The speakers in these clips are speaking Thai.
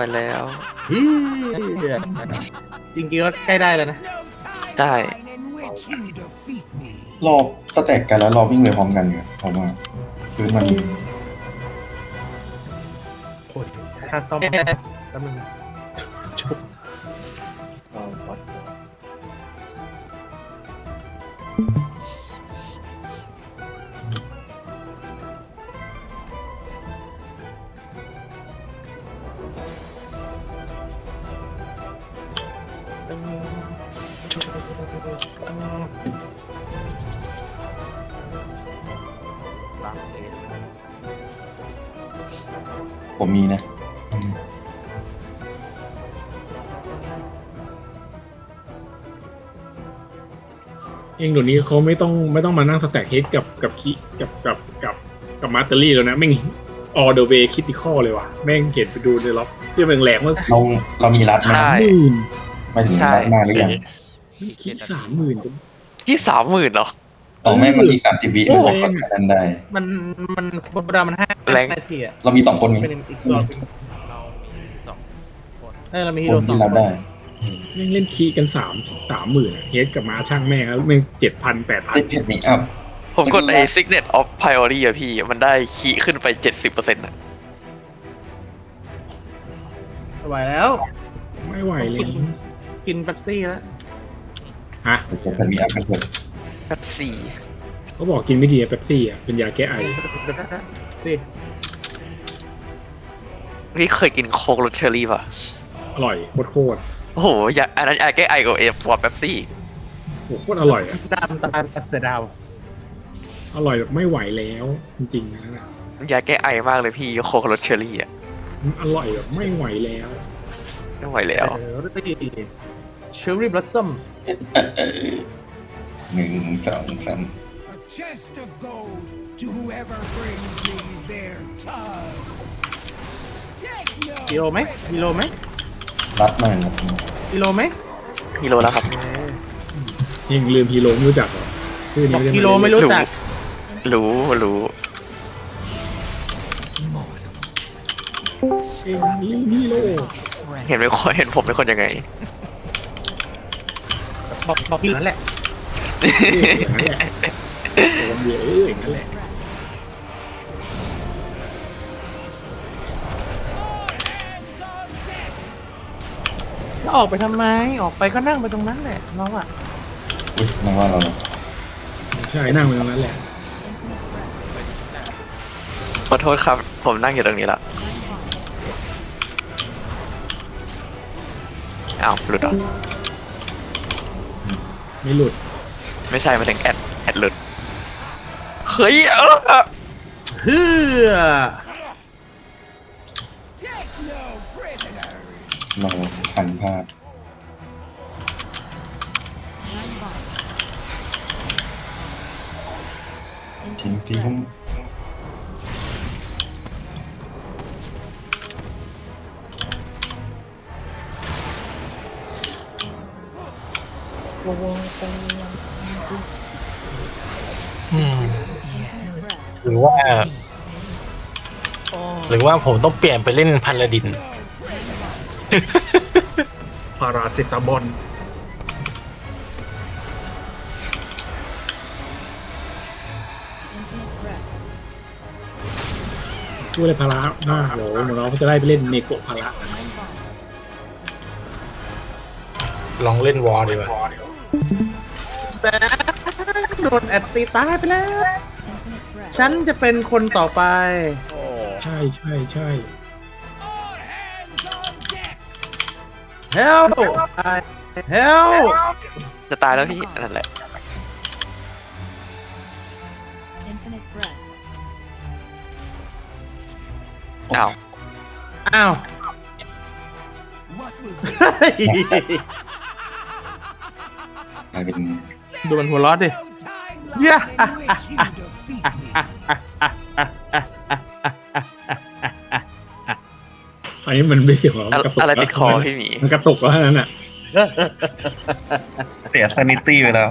ไหวแล้วเฮียจริงๆก็ใกล้ได้แล้วนะ ได้ รอบสแต็กกันแล้วเราวิ่งไปพร้อมกันเนี่ยผมว่าพื้นมันโคตรค่าซ่อมแล้วมัน ผมมีนะ เองเดี๋ยวนี้เขาไม่ต้องไม่ต้องมานั่งสแต็กเฮดกับกับคีกับกับกับกับมาสเตอรี่แล้วนะแม่งออเดอร์เวย์คิติคอเลยว่ะ แม่งเห็นไปดูในล็อกที่มันแรงมากเราเรามีรัดไหมใช่ หมื่นไม่ถึงใช่ รัดมากหรือยังคิดสามหมื่นจะที่สามหมื่นเหรอ ต่อแม่มันมีสามสิบวิโอ้มันกดกันได้ มันมันบนบรามันห้าแรง นาทีอะเรามีสองคนนี้เป็นอีกรอบเออเรามีฮีคโร่นสองที่ครัดนได้แม่งเล่นคีกันสามสามหมื่นเฮดกับมาช่างแม่งแล้วแม่งเจ็ดพันแปดพันเอ้ยเพจนี้อัพ ผมกดมันคือไอ้ว่า Signet of Priority อะพี่ มันได้คีย์ขึ้นไปเจ็ดสิบเปอร์เซ็นต์อะไหวแล้ว ไม่ไหวเลยกินเป๊ปซี่แล้วฮะ ผมเพจนี้อัพกันเลย แบบสี่เขาบอกกินไม่ดีเป๊ปซี่อะเป็นยาแก้ไอสิพี่เคยกินโค้กรสเชอร์รี่ป่ะ อร่อยโคตรโคตรโอ้โหอยากอันนั้นอยากแก้ไอกับเอฟว่าแบบซี่ โอ้โหโคตรอร่อยอะดามตาลเสือดาวอร่อยแบบไม่ไหวแล้วจริงๆนะนั่นน่ะอยากแก้ไอมากเลยพี่โค้กรสเชอร์รี่อะมันอร่อยแบบไม่ไหวแล้วไม่ไหวแล้ว เออรสดีเชอร์รี่บลัซซัมเอ่อ หนึ่งสองสาม A chest of gold to whoever brings me their tongue. Take no กิโลไหมกิโลไหมรัดมากครับกิโลไหมฮีโร่แล้วครับ ยังลืมฮีโร่ไม่รู้จักเหรอชื่อบอกนี้กิโลไม่รู้จักรู้รู้เองนี่ฮีโร่เห็นเป็นคนเห็นผมเป็นคนยังไง บอกบอกอยู่นั่นแหละ เยอะอย่างนั้นแหละแล้วออกไปทำไม ออกไปก็นั่งไปตรงนั้นแหละเราอะอุ้ยนึกว่าเราใช่นั่งไปตรงนั้นแหละขอโทษครับ ผมนั่งอยู่ตรงนี้ละอ้าวหลุดเหรอไม่หลุด ไม่ใช่มาถึงแอดแอดหลุดเฮ้ยเออเฮือ Take no prisoner. เราหันพลาดทิ้งทิ้ง อืมหรือว่า หรือว่าผมต้องเปลี่ยนไปเล่นพาลาดิน พาราเซตามอลช่วยเลยพาราหน้าโหลเหมือนเราก็จะได้ไปเล่นเนโกะพาราลองเล่นวอร์ดีกว่า แต่โดนแอดตีตายไปแล้ว ฉันจะเป็นคนต่อไปใช่ใช่ใช่ All hands on deck. Help Help จะตายแล้วพี่นั่นแหละ Infinite breath. อ้าวอ้าว What was กลายเป็น ดูมันหัวเร้อนดิ no time Yeah. left in which you defeat me? อันนี้มันไม่เสียงหรอกอะมันกระตุกอะไรติดคอพี่หมีมันกระตุกแล้วนั่นน่ะเสียซนิตี้ไปแล้ว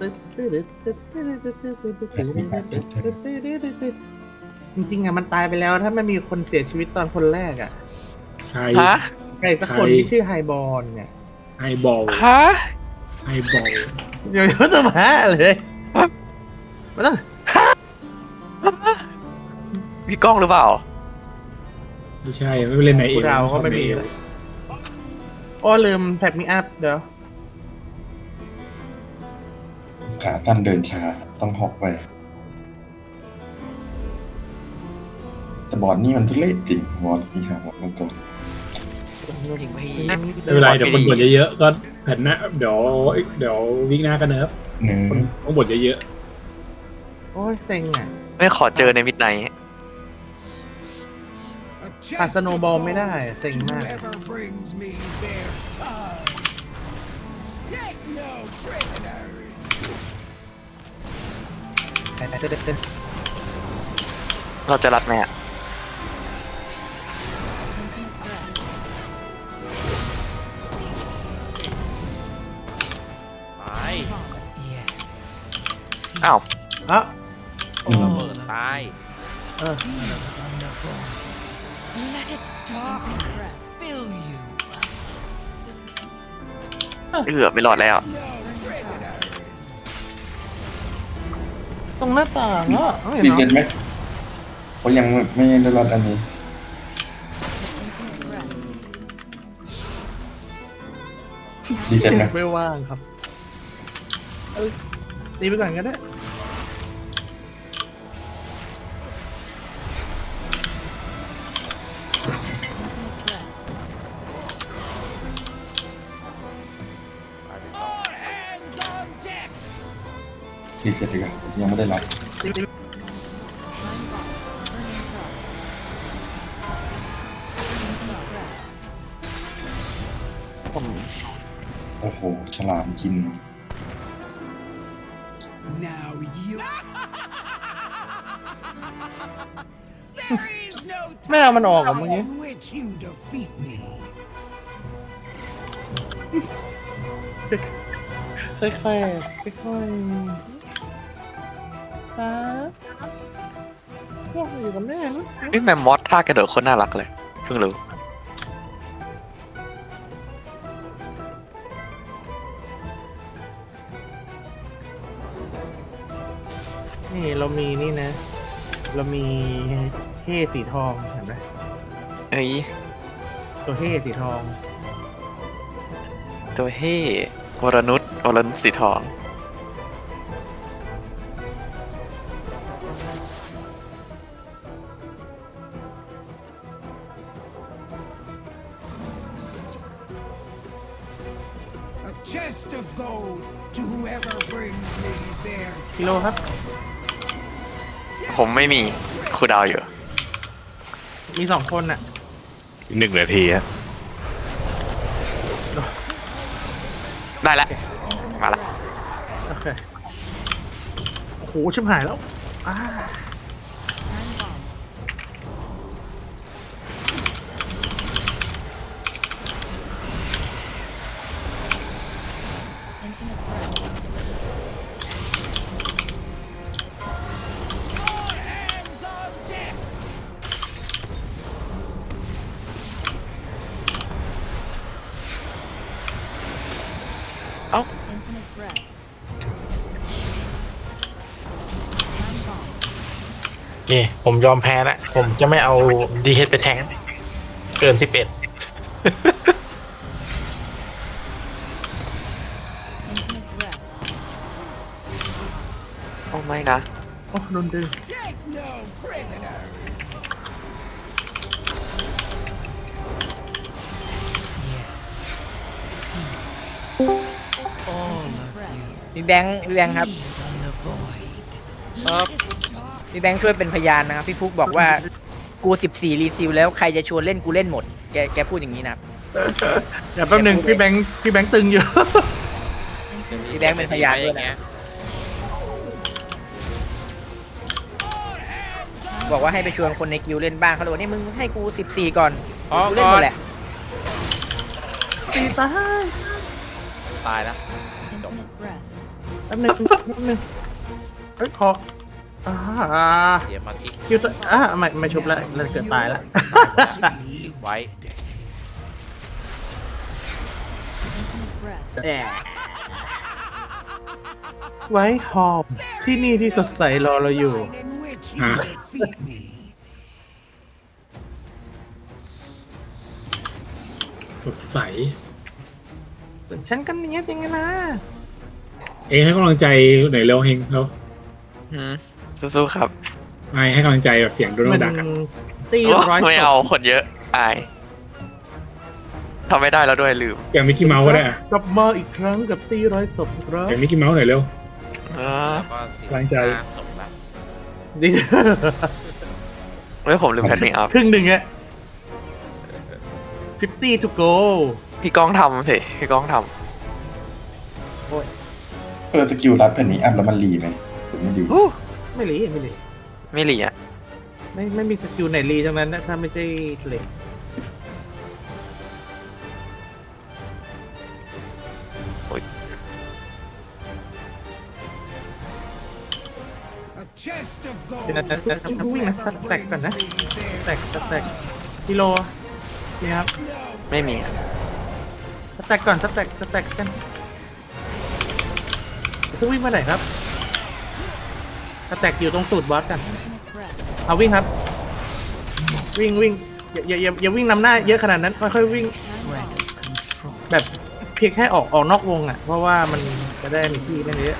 ตจริงๆอะมันตายไปแล้วถ้าไม่มีคนเสียชีวิตตอนคนแรกอะใครฮะ ใครสักคนที่ชื่อไฮบอลเนี่ย ไฮบอลฮะไฮบอลเดี๋ยวจะมาเลยมันต้องมีกล้องหรือเปล่า ไม่ใช่ไม่เป็นเล่นไหนเองเราก็ไม่มีโอ้ลืมแท็บมีอัพเดี๋ยวขาสั้นเดินช้าต้องหอกไป แต่บอลนี่มันทุเรศจริงบอลนี่ฮะบอลมัน ตัวไม่เป็นไรเดี๋ยวคนบ่นเยอะๆก็แผ่นหน้าเดี๋ยวเดี๋ยววิกหน้าก็เนิร์ฟเนื้อคนต้องบ่นเยอะโอ้ยเซ็งอะไม่ขอเจอในมิดไนท์ A ปา chest สโน of บอล gold ไม่ได้เซ็ง to มาก whoever brings me their tongue. Take no prisoners. เราจะรัดไหมอะ อ้าวอะอืมเปิดตายเออเอือไม่รอดแล้วตรงหน้าต่างอะไม่เห็นดีเหรเจอนไหมเขายังไม่ได้รับอันนี้ ดีเจนไหมไม่ว่างครับเอ้ยตีไปก่อนก็ได้ ดีเจนดีกว่ายังไม่ได้รับตีไปผมโอ้โห ฉลามกิน Now you. there is no ไม่เอามันออก time อะเมื่อกี้ in which you defeat me. ค่อยๆค่อยๆ ครับพวกอยู่กับแม่นะนี่แมมมอสท่ากระโดดโคนน่ารักเลย เพิ่งรู้นี่เรามีนี่นะ เรามีเฮ่สีทองเห็นไหมเอ้ยตัวเฮ่สีทอง ตัวเฮ่วรนุชวรนุชสีทอง ผมไม่มีครูดาวอยู่ มีสองคนอะหนึ่งนาทีฮะได้แล้วมาละ โอเค โอ้โห ชิบหายแล้วอ่า นี่ผมยอมแพ้ละผมจะไม่เอาดีเฮดไปแทง เกินสิบเอ็ด Infinite breath. โอ้ไม่นะ โอ้โดนดึง Take no prisoners. พี่แบงค์พี่แบงค์ครับ พี่แบงค์ช่วยเป็นพยานนะครับ พี่ฟุกบอกว่ากูสิบสี่รีซิลแล้วใครจะชวนเล่นกูเล่นหมด แกแกพูดอย่างนี้นะครับ เดี๋ยวแป๊บหนึงพี่แบงค์พี่แบงค์ตึงอยู่ พี่แบงค์เป็นพยานด้วยนะ บอกว่าให้ไปชวนคนในกิลด์เล่นบ้างเขาเลยบอกนี่มึงให้กูสิบสี่ก่อนพอกูเล่นก่หอมนดแหละ ตีตายตายแล้ว Infinite breath. ป๊บนึงแป๊บนึงเฮ้ยขอ อ่าเสียมาที่คิวตัวอ่าไม่ไม่ชุบแล้วแล้วเกิดตายแล้วไว้ Infinite breath. แอะไว้หอมที่นี่ที่สดใสรอเราอยู่ in which you Ah. defeat me. สดใสฉันกันเนี้ยจริงๆนะ เองให้กำลังใจหน่อยเร็วเฮงแล้วอืม สู้ๆครับไม่ให้กำลังใจแบบเสียงโดนัมัลนดักอะตีโอ้ร้อยไม่ศเอาพคนเยอะอายทำไม่ได้แล้วด้วยลืมอย่างมิกกี้เมาส์ก็ได้อะกลับมาอีกครั้งกับตีร้อยศพครับอย่างมิกกี้เมาส์หน่อยเร็วเออแล้วก็เสียกำลังใจศพละดิเฮ้ยผมลืมแพทไม่อัพครึ่งหนึ่งอะ50 to go พี่ก้องทำสิพี่ก้องทเออสกิลรัดแผ่นนี้อัพแล้วมันรีไหมหรือไม่รีอู้ ไม่หลีไม่หลีำไม่หลีอะไม่ไม่มีสกิลไหนรีทั้งนั้นนะถ้าไม่ใช่เหล็ก A chest of gold เดี๋ยวนะจะจะ to จะวิ่งนะส whoever แต็ก brings ก่อนนะ me ส their แต็กสแต็กกิโลนี่ครับไม่มีอะสแต็กก่อนสแต็กสแต็กกันจะวิ่งมาไหนครับ สแต็กอยู่ตรงสูตรบอสกัน Infinite breath. เอาวิ่งครับ วิ่งวิ่งอย่าอย่าอย่าอย่าวิ่งนำหน้าเยอะขนาดนั้นค่อยๆวิ่ง แบบเพียงแค่ออกออกนอกวงอะ เพราะว่ามันจะได้มีที่ไม่เยอะ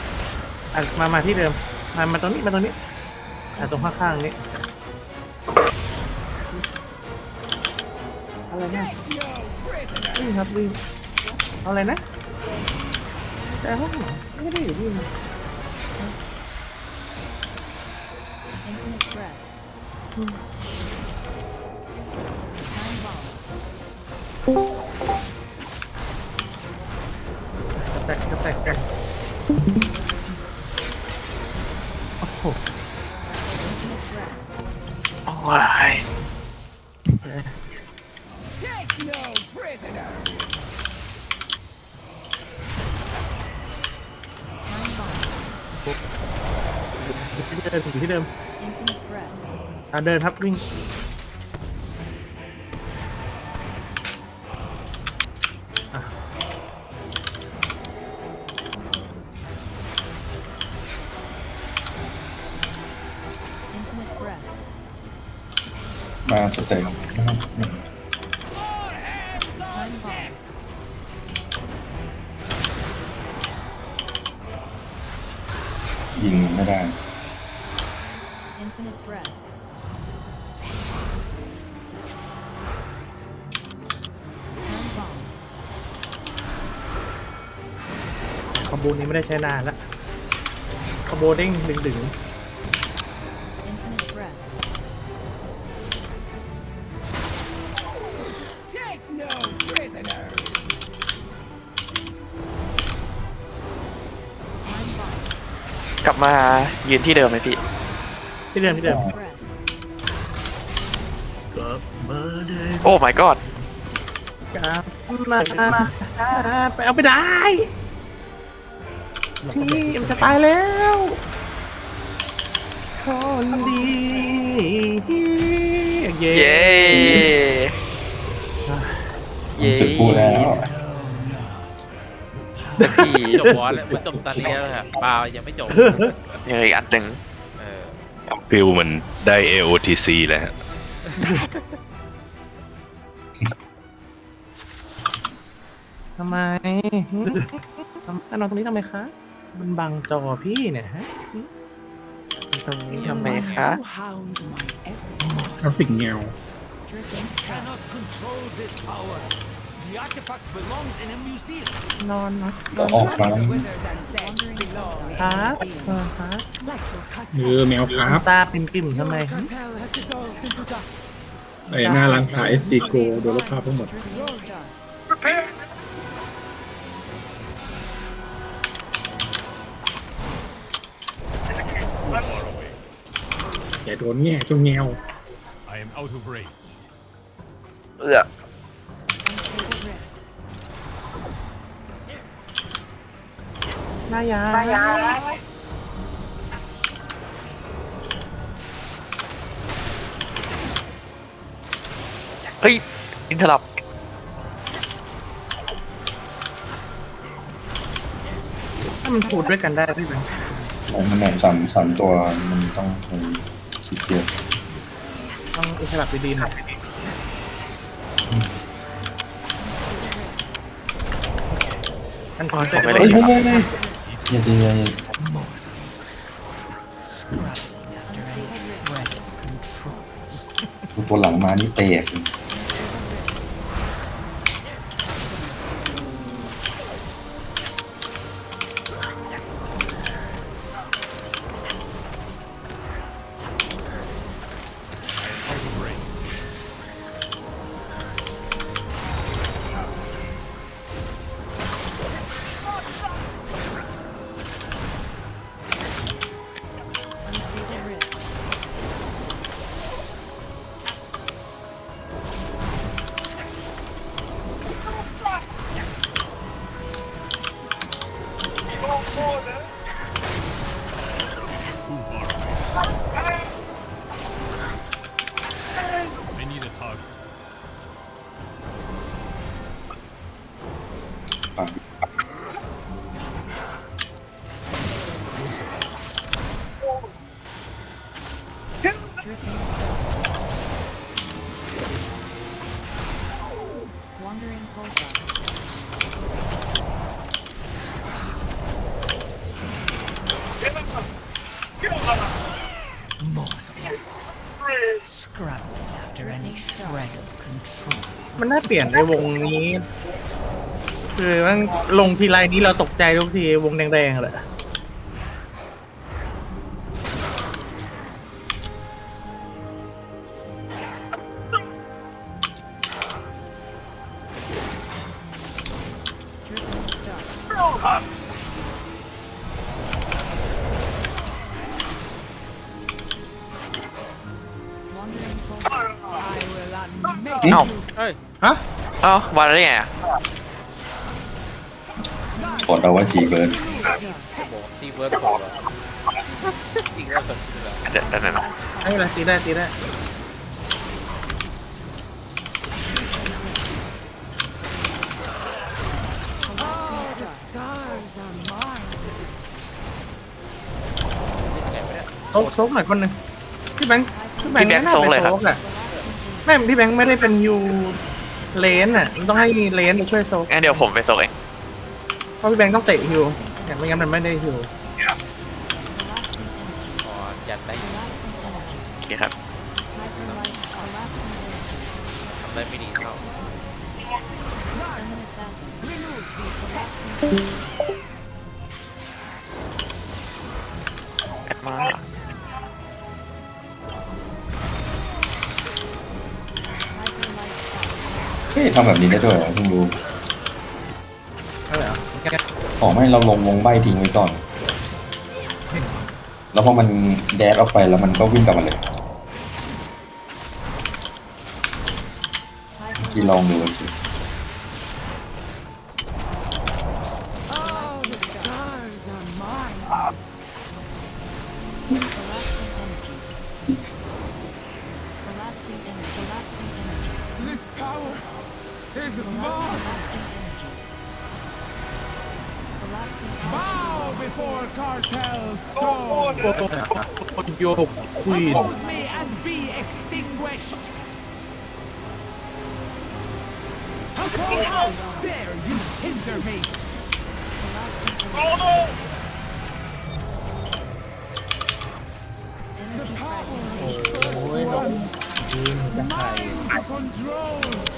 อะมามาที่เดิม มามาตรงนี้มาตรงนี้อะตรงข้างๆนี้อะไรนะวิ่งครับวิ่งเอาอะไรนะแต่ห้องเหรอไม่ได้อยู่วิ่ง Inhale breath. Breathe. อะเดินครับวิ่ง ไม่ได้ใช้นานละคอมโบเด้งดึงดึง Infinite breath. Take no prisoner. Time bomb. กลับมายืนที่เดิมไหมพี่ ที่เดิมที่เดิม Breath. โอ้ my god กลับมาไปเอาไปได้ ที่มันจะตายแล้วคนดีเย้เย้เย้จุดพูแล้วพี่จบวอสแล้วมันจบตอนนี้แล้วฮะเปล่ายังไม่จบยังอีกอันหนึ่งเออฟิลมันได้ AOTC แล้วฮะทำไมทำนอนตรงนี้ทำไมคะ มันบังจอพี่เนี่ยฮะตรงนี้ทำไมคะ To hound my every กราฟิกเงา Dripping breath. cannot control this power. The artifact belongs in a museum. นอนนะก็ออกมา Whether than death belong ครับเออครับ like your เออแมวครับตาปิ่มปิ่มๆทำไม cartel has dissolved into dust. ไอ้หน้าร้านขาย SD Go โดนลบภาพทั้งหมด Dripping dark. อย่าโดนแง่จนแงว I am out of range เอื้อ Unstable rift. นายาเฮ้ย อินเทอร์ลับถ้ามันพูดด้วยกันได้พี่แบงค์ มันแหน่งสามสามตัวมันต้องใช้คิดเยอะต้องอิสระดีๆหน่อยมันขอจะไม่ได้เฮ้ยเฮ้ยเฮ้ยเฮ้ยอย่าดีอย่าดีตัวหลังมานี่เตะ Scrabbling after any shred of control. มันน่าเปลี่ยนในวงนี้ คือมันลงทีไรนี้เราตกใจทุกทีวงแดงๆเลย วันได้ไงอะกดเอาว่าจีเบิร์ดโบซีเวิร์ดผมเหรออีกแล้วสุดเหรอเดี๋ยวเดี๋ยวเดี๋ยวไม่เป็นไรตีได้ตีได้ stars are mine. เล่นไงวะเนี่ยโซกโซกหน่อยคนหนึ่งพี่แบงค์พี่แบงค์ไม่น่าไปโซกอะแม่พี่แบงค์ไม่ได้เป็นยู เลนอะมันต้องให้เลนไปช่วยโซกงั้นเดี๋ยวผมไปส่งเอง เพราะพี่แบงค์ต้องเตะฮิวอย่างไม่งั้นมันไม่ได้ฮิวอ๋อยันได้โอเคครับ Hyperlight. Collapsing energy. ทำได้ไม่ดีเท่า Summon assassin. Remove the collapsing energy. แอดมา ฮ้ยทำแบบนี้ได้ด้วยเหรอเพิ่งรู้ใช่เหรอขอให้เราลงวงใบทิ้งไว้ก่อน แล้วพอมันแดดออกไปแล้วมันก็วิ่งกลับมาเลยเมื่อกี่ลองดูสิ is mine. Collapsing energy. Collapsing energy. Bow before cartel's soul. โยกควีน Oppose me and be extinguished. How dare you hinder me? Energy Power fragmentation. Mind control.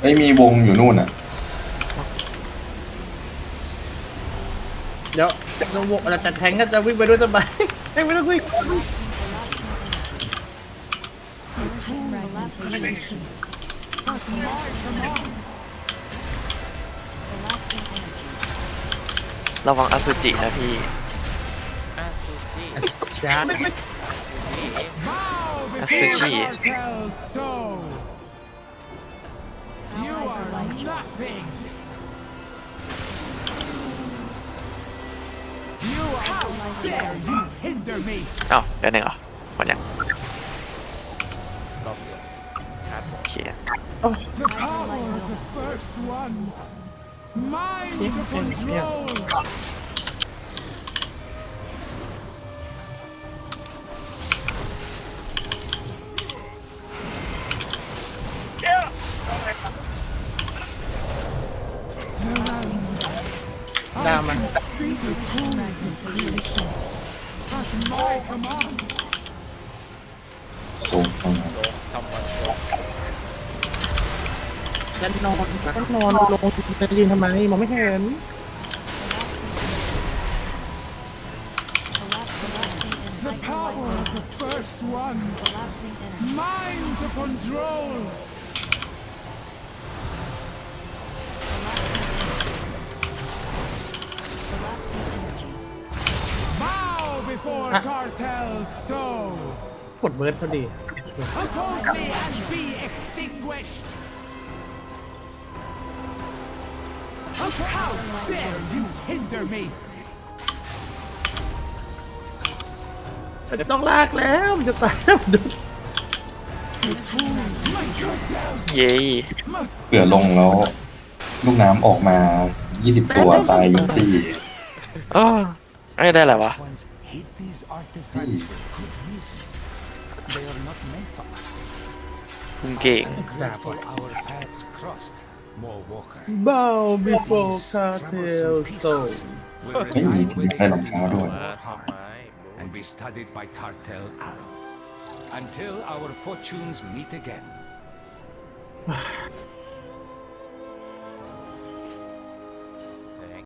ไม่มีวงอยู่นู่นอะ เดี๋ยวเราวงเราจะแทงก็จะวิ่งไปด้วยสบายแทงไม่ต้องวิ่ง ระวังอสุจินะพี่ อาซูจิจ้าซูจิ Bow Asuchi. You are nothing. You are how dare you hinder me? เอ้าวเดี๋ยวหนึ่งเหรอหมดยังรอบเดียวคโอเค The power of the first ones. Mine to control. กตรงนั้นซัมวันโกแล้วนอนก็นอนลงจะยืนทำไมมองไม่เห็น The กดเบิร์ดพอดี Oppose me and be extinguished. How dare you hinder me? มันจะต้องลากแล้วมันจะตายแล้วดู The tools, my cartel เย้ must เผื่อลงแล้ว ลูกน้ำออกมา 20 ตัวตายยกตีเออไอ้ยได้แหละวะ ones hid these artifacts for good reason. They are not meant for us. คุณเก่ง Grateful our paths crossed, more walker. bow before cartel soul Will เฮ้ย reside อยากได้รองเท้าด้วยมาทำไม and be studied by cartel arrow until our fortunes meet again.